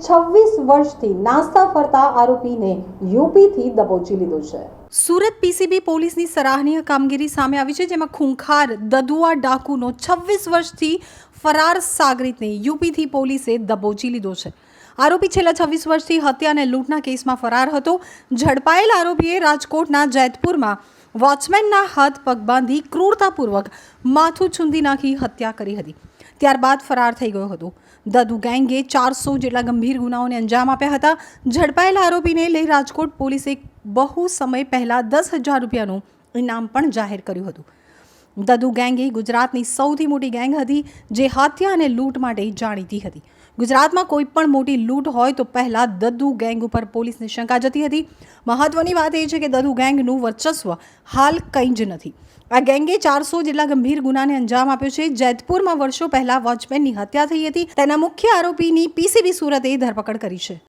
છવ્વીસ વર્ષથી નાસ્તા ફરતા આરોપીને યુપીથી દબોચી લીધો છે. સુરત પીસીબી પોલીસની સરાહનીય કામગીરી સામે આવી છે, જેમાં ખૂંખાર, દદુઆ ડાકુનો છવ્વીસ વર્ષથી ફરાર સાગરીતને યુપીથી પોલીસે દબોચી લીધો છે. આરોપી છેલ્લા છવ્વીસ વર્ષથી હત્યા અને લૂંટના કેસમાં ફરાર હતો. ઝડપાયેલ આરોપીએ રાજકોટના જેતપુરમાં વોચમેનના હાથ પગ બાંધી ક્રૂરતાપૂર્વક માથું છૂંદી નાખી હત્યા કરી હતી. ત્યારબાદ ફરાર થઈ ગયો હતો. દદુ ગેંગે ચારસો જેટલા ગંભીર ગુનાઓને અંજામ આપ્યા હતા. ઝડપાયેલા આરોપીને લઈ રાજકોટ પોલીસે બહુ સમય પહેલાં દસ હજાર રૂપિયાનું ઇનામ પણ જાહેર કર્યું હતું. દદુ ગેંગ એ ગુજરાતની સૌથી મોટી ગેંગ હતી, જે હત્યા અને લૂંટ માટે જાણીતી હતી. ગુજરાતમાં કોઈ પણ મોટી લૂંટ હોય તો પહેલાં દદુ ગેંગ ઉપર પોલીસની શંકા જતી હતી. મહત્વની વાત એ છે કે દદુ ગેંગનું વર્ચસ્વ હાલ કંઈ જ નથી. આ ગેંગે ચારસો જેટલા ગંભીર ગુનાને અંજામ આપ્યો છે. જેતપુરમાં વર્ષો પહેલાં વોચમેનની હત્યા થઈ હતી. તેના મુખ્ય આરોપીની પીસીબી સુરતે ધરપકડ કરી છે.